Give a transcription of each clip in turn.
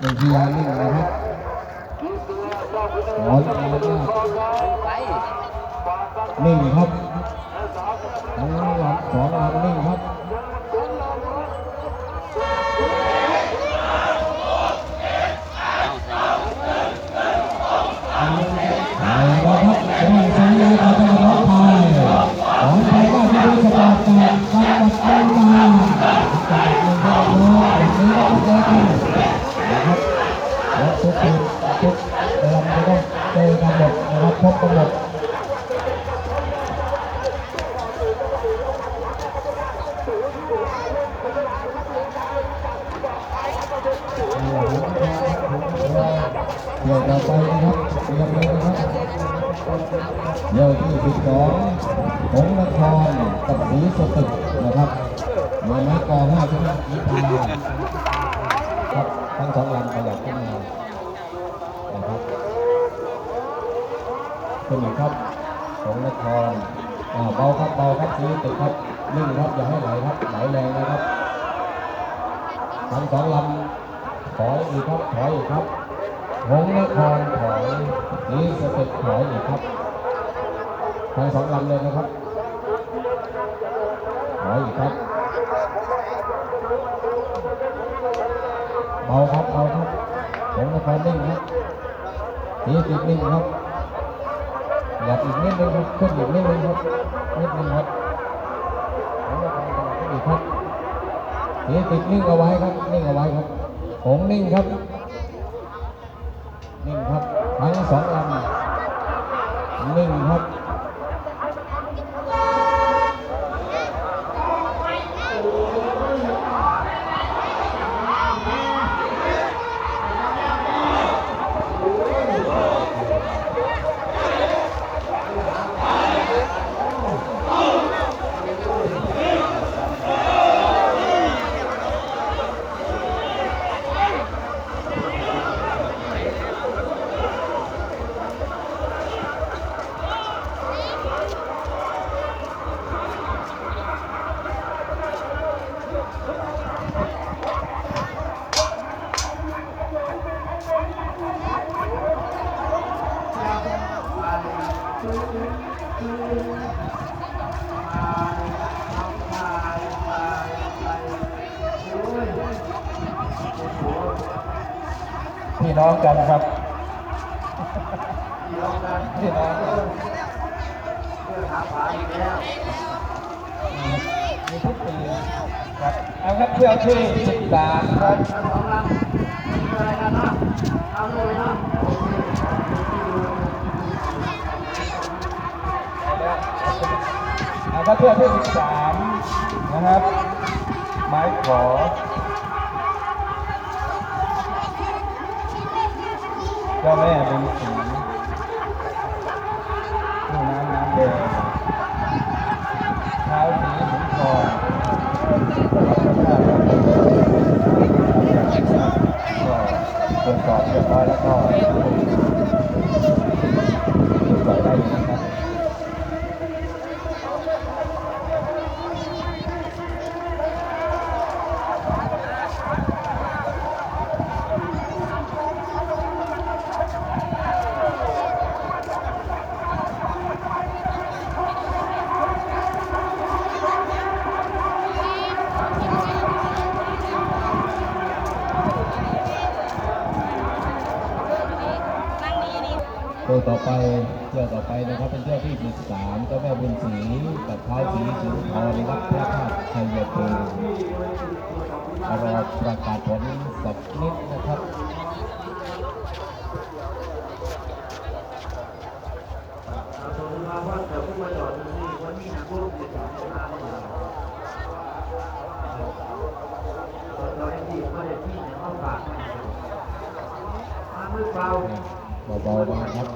เป็นทียานิ่งนะครับหมอนมาว่านิ่งครับทั้งลำสองลำนิ่งครับ นะครับเดี๋ยวต่อไปนะครับเตรียมเลยนะครับเดี๋ยวที่สิบสองหงส์นครกับศรีสตึกนะครับมือไม้กอห้าชนะกีฬา ขึ้นหนึ่งครับหงนครเบาครับเบาครับศรีสตึกครับนิ่งครับอย่าให้ไหลครับไหลแรงนะครับทั้งสองลำถอยอีกครับถอยอีกครับหงนครถอยศรีสตึกถอยอีกครับทั้งสองลำเลยนะครับถอยอีกครับเบาครับเบาครับผมนครนิ่งครับนี่ติดนิ่งครับ อยากอีกนิดนึงครับขึ้นอีกนิดนึงครับนิดนึงครับผมนครขยับขึ้นอีกครับนี่ติดนิ่งเอาไว้ครับ นิ่งเอาไว้ครับผมนิ่งครับ นิ่งครับทั้งสองลำนิ่งครับ พี่น้องกันครับพี่น้องกันพี่น้องกันมีทุกปีครับเอาครับเพื่อที่สิบสามครับเอาครับเพื่อที่สิบสามนะครับ ไม้ขอ เจ้าแม่เป็นสีผู้น้ำน้ำแดงเท้าสีถุงทองก็ตรวจสอบเรียบร้อยแล้วก็ตรวจสอบได้เลยนะครับ ตัวต่อไปเที่ยวต่อไปนะครับเป็นเที่ยวที่13ก็แม่บุญศรีกับเท้าสีสิงห์ทองรับพระธาตุชัยภูมิรอประกาศผลสักนิดนะครับ บาๆนะครับ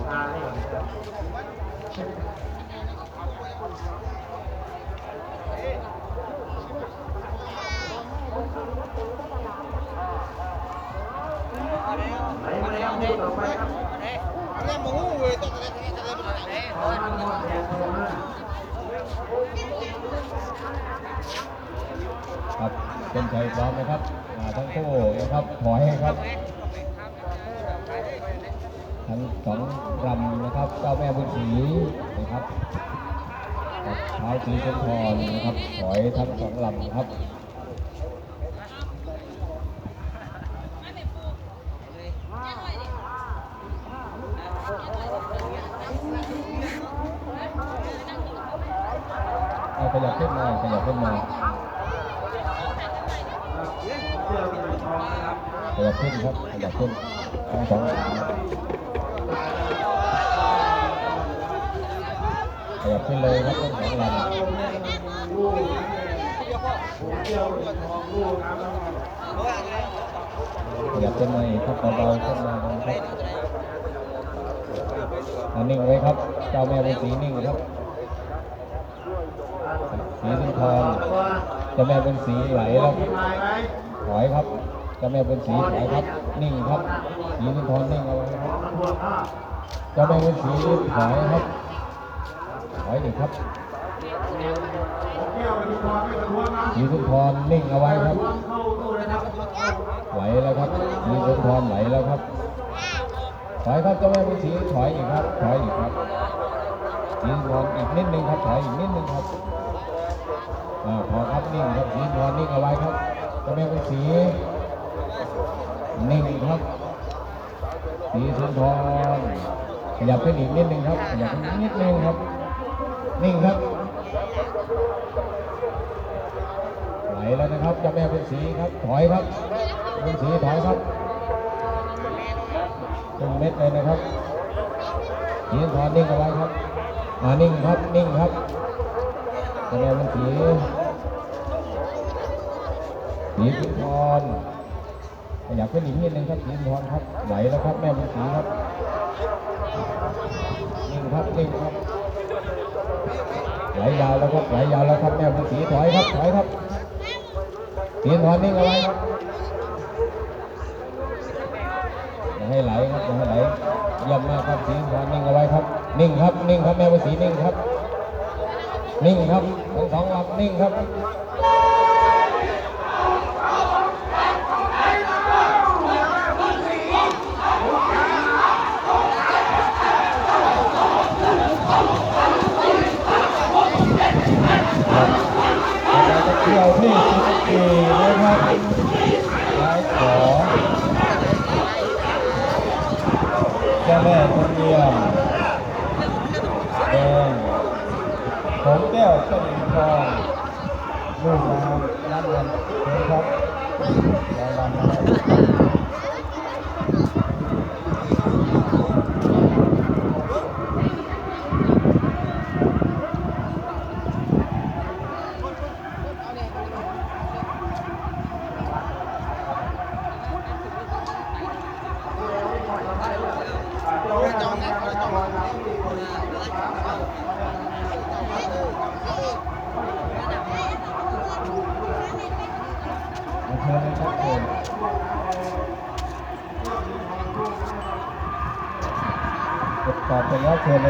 ครับเป็นชัยพร้อมนะครับอ่าทั้งคู่นะครับถอยครับ ทั้งสองลำนะครับเจ้าแม่บุญศรีนะครับกับเท้าสีชุมพรนะครับถอยทั้งสองลำนะครับเอาขยับขึ้นมาขยับขึ้นมาขยับขึ้นครับขยับขึ้นทั้งสองลำ ขยับขึ้นเลยครับทั้งสองลำขยับขึ้นมาครับเบาๆขึ้นมาครับอันนิ่งไว้ครับ เจ้าแม่เป็นสีนิ่งครับสีสุนทรเจ้าแม่เป็นสีไหลแล้วถอยครับเจ้าแม่เป็นสีถอยครับ นิ่งครับสีสุนทรนิ่งเอาไว้ครับเจ้าแม่เป็นสีถอยครับ ถอยอีกครับสีสุนทรนิ่งเอาไว้ครับ ไหวแล้วครับสีสุนทรไหลแล้วครับถอยครับเจ้าแม่เป็นสีถอยอีกครับถอยอีกครับสีสุนทรอีกนิดนึงครับถอยอีกนิดนึงครับอพอครับนิ่งครับสีนวลนิ่งเอาไว้ครับเจะแม่เป็นสีนิ่งครับสีสุนทรขยับขึ้นอีกนิดนึงครับขยับขึ้นอีกนิดนึงครับ นิ่งครับไหลแล้วนะครับเจะแม่เป็นสีครับถอยครับเป็นสีถอยครับเป็นเม็ดเลยนะครับสีสุนทรนิ่งเอาไว้ครับอ่านิ่งครับนิ่งครับคะแนนเป็นสีสีสุนทรขยับขึ้นอีกนิดนึงครับสีสุนทรครับไหวแล้วครับแม่เป็นสีครับนิ่งครับนิ่งครับ ไหลยาวแล้วครับไหลยาวแล้วครับแม่เป็นสีถอยครับถอยครับสียนถอยนิ่งเอาไว้ครับอย่าให้ไหลครับอย่าให้ไหลเยี่ยมมากครับสีถอยนิ่งเอาไว้ครับ นิ่งครับนิ่งครับแม่เป็นสีนิ่งครับ นิ่งครับทั้งสองลำนิ่งครับเราจะเที่ยวที่สุกีนะครับท้ายขอเจ้าแม่คนเดียวแดงผมแก้วสนิทองลูกน้ำน้ำเงินเชิญครับรางวัลนะครับ มาเชิญเลยครับเชิญกดตอบเสร็จแล้วเชิญเลย